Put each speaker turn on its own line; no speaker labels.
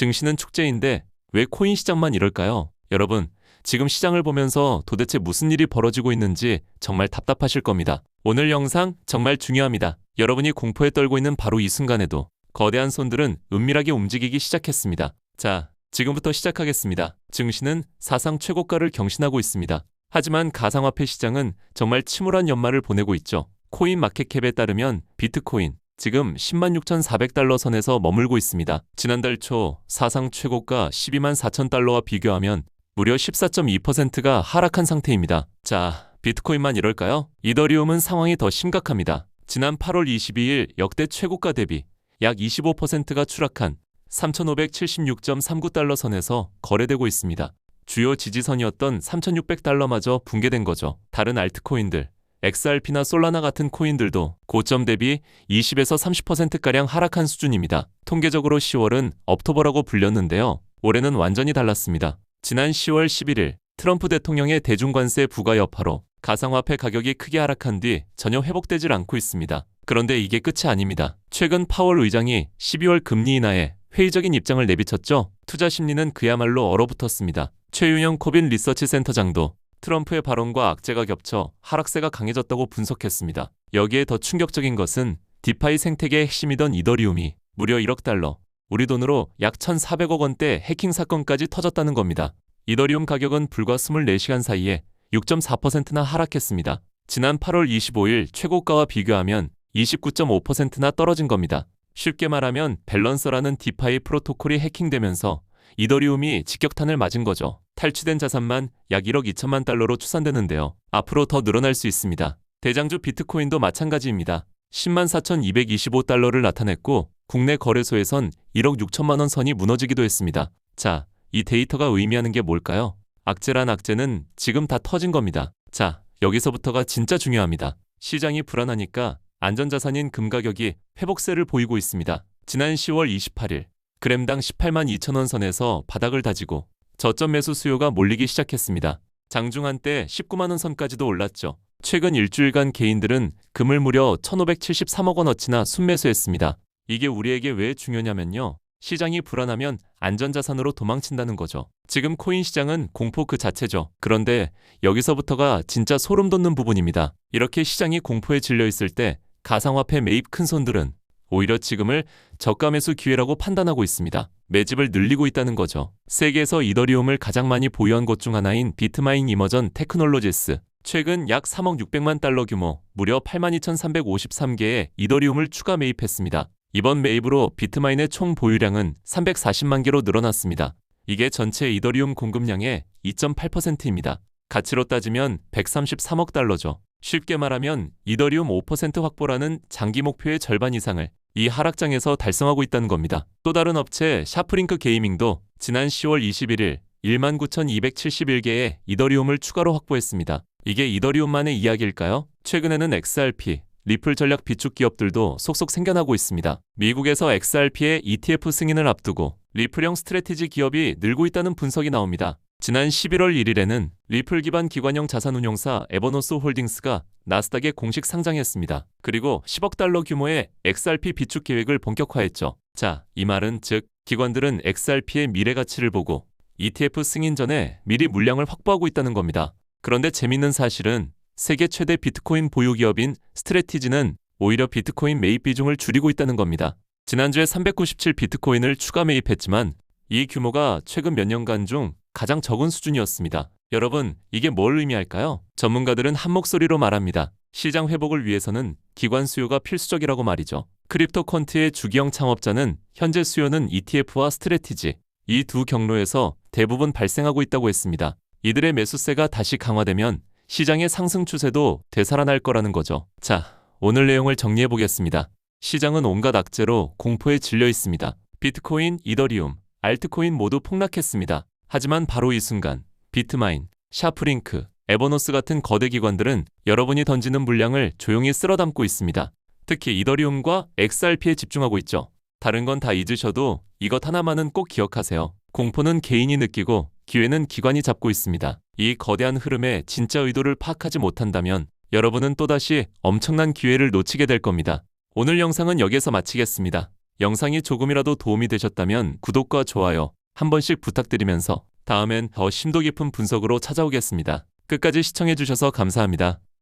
증시는 축제인데 왜 코인 시장만 이럴까요? 여러분, 지금 시장을 보면서 도대체 무슨 일이 벌어지고 있는지 정말 답답하실 겁니다. 오늘 영상 정말 중요합니다. 여러분이 공포에 떨고 있는 바로 이 순간에도 거대한 손들은 은밀하게 움직이기 시작했습니다. 자, 지금부터 시작하겠습니다. 증시는 사상 최고가를 경신하고 있습니다. 하지만 가상화폐 시장은 정말 침울한 연말을 보내고 있죠. 코인 마켓캡에 따르면 비트코인 지금 10만 6,400달러 선에서 머물고 있습니다. 지난달 초 사상 최고가 12만 4천 달러와 비교하면 무려 14.2%가 하락한 상태입니다. 자, 비트코인만 이럴까요? 이더리움은 상황이 더 심각합니다. 지난 8월 22일 역대 최고가 대비 약 25%가 추락한 3,576.39달러 선에서 거래되고 있습니다. 주요 지지선이었던 3,600달러마저 붕괴된 거죠. 다른 알트코인들, XRP나 솔라나 같은 코인들도 고점 대비 20에서 30%가량 하락한 수준입니다. 통계적으로 10월은 업토버라고 불렸는데요. 올해는 완전히 달랐습니다. 지난 10월 11일 트럼프 대통령의 대중관세 부과 여파로 가상화폐 가격이 크게 하락한 뒤 전혀 회복되질 않고 있습니다. 그런데 이게 끝이 아닙니다. 최근 파월 의장이 12월 금리 인하에 회의적인 입장을 내비쳤죠. 투자 심리는 그야말로 얼어붙었습니다. 최윤영 코빈 리서치 센터장도 트럼프의 발언과 악재가 겹쳐 하락세가 강해졌다고 분석했습니다. 여기에 더 충격적인 것은 디파이 생태계의 핵심이던 이더리움이 무려 1억 달러, 우리 돈으로 약 1,400억 원대 해킹 사건까지 터졌다는 겁니다. 이더리움 가격은 불과 24시간 사이에 6.4%나 하락했습니다. 지난 8월 25일 최고가와 비교하면 29.5%나 떨어진 겁니다. 쉽게 말하면 밸런서라는 디파이 프로토콜이 해킹되면서 이더리움이 직격탄을 맞은 거죠. 탈취된 자산만 약 1억 2천만 달러로 추산되는데요. 앞으로 더 늘어날 수 있습니다. 대장주 비트코인도 마찬가지입니다. 10만 4,225달러를 나타냈고 국내 거래소에선 1억 6천만 원 선이 무너지기도 했습니다. 자, 이 데이터가 의미하는 게 뭘까요? 악재란 악재는 지금 다 터진 겁니다. 자, 여기서부터가 진짜 중요합니다. 시장이 불안하니까 안전자산인 금 가격이 회복세를 보이고 있습니다. 지난 10월 28일 그램당 18만 2천 원 선에서 바닥을 다지고 저점 매수 수요가 몰리기 시작했습니다. 장중 한 때 19만 원 선까지도 올랐죠. 최근 일주일간 개인들은 금을 무려 1,573억 원어치나 순매수했습니다. 이게 우리에게 왜 중요냐면요. 시장이 불안하면 안전자산으로 도망친다는 거죠. 지금 코인 시장은 공포 그 자체죠. 그런데 여기서부터가 진짜 소름 돋는 부분입니다. 이렇게 시장이 공포에 질려 있을 때 가상화폐 매입 큰 손들은 오히려 지금을 저가 매수 기회라고 판단하고 있습니다. 매집을 늘리고 있다는 거죠. 세계에서 이더리움을 가장 많이 보유한 곳 중 하나인 비트마인 이머전 테크놀로지스. 최근 약 3억 600만 달러 규모, 무려 82,353개의 이더리움을 추가 매입했습니다. 이번 매입으로 비트마인의 총 보유량은 340만 개로 늘어났습니다. 이게 전체 이더리움 공급량의 2.8%입니다. 가치로 따지면 133억 달러죠. 쉽게 말하면 이더리움 5% 확보라는 장기 목표의 절반 이상을 이 하락장에서 달성하고 있다는 겁니다. 또 다른 업체 샤프링크 게이밍도 지난 10월 21일 19,271개의 이더리움을 추가로 확보했습니다. 이게 이더리움만의 이야기일까요? 최근에는 XRP, 리플 전략 비축 기업들도 속속 생겨나고 있습니다. 미국에서 XRP의 ETF 승인을 앞두고 리플형 스트레티지 기업이 늘고 있다는 분석이 나옵니다. 지난 11월 1일에는 리플 기반 기관형 자산운용사 에버노스 홀딩스가 나스닥에 공식 상장했습니다. 그리고 10억 달러 규모의 XRP 비축 계획을 본격화했죠. 자, 이 말은 즉 기관들은 XRP의 미래 가치를 보고 ETF 승인 전에 미리 물량을 확보하고 있다는 겁니다. 그런데 재밌는 사실은 세계 최대 비트코인 보유 기업인 스트레티지는 오히려 비트코인 매입 비중을 줄이고 있다는 겁니다. 지난주에 397 비트코인을 추가 매입했지만 이 규모가 최근 몇 년간 중 가장 적은 수준이었습니다. 여러분, 이게 뭘 의미할까요? 전문가들은 한 목소리로 말합니다. 시장 회복을 위해서는 기관 수요가 필수적이라고 말이죠. 크립토 퀀트의 주기형 창업자는 현재 수요는 ETF와 스트레티지 이 두 경로에서 대부분 발생하고 있다고 했습니다. 이들의 매수세가 다시 강화되면 시장의 상승 추세도 되살아날 거라는 거죠. 자, 오늘 내용을 정리해 보겠습니다. 시장은 온갖 악재로 공포에 질려 있습니다. 비트코인, 이더리움, 알트코인 모두 폭락했습니다. 하지만 바로 이 순간 비트마인, 샤프링크, 에버노스 같은 거대 기관들은 여러분이 던지는 물량을 조용히 쓸어 담고 있습니다. 특히 이더리움과 XRP에 집중하고 있죠. 다른 건 다 잊으셔도 이것 하나만은 꼭 기억하세요. 공포는 개인이 느끼고 기회는 기관이 잡고 있습니다. 이 거대한 흐름의 진짜 의도를 파악하지 못한다면 여러분은 또다시 엄청난 기회를 놓치게 될 겁니다. 오늘 영상은 여기서 마치겠습니다. 영상이 조금이라도 도움이 되셨다면 구독과 좋아요 한 번씩 부탁드리면서 다음엔 더 심도 깊은 분석으로 찾아오겠습니다. 끝까지 시청해주셔서 감사합니다.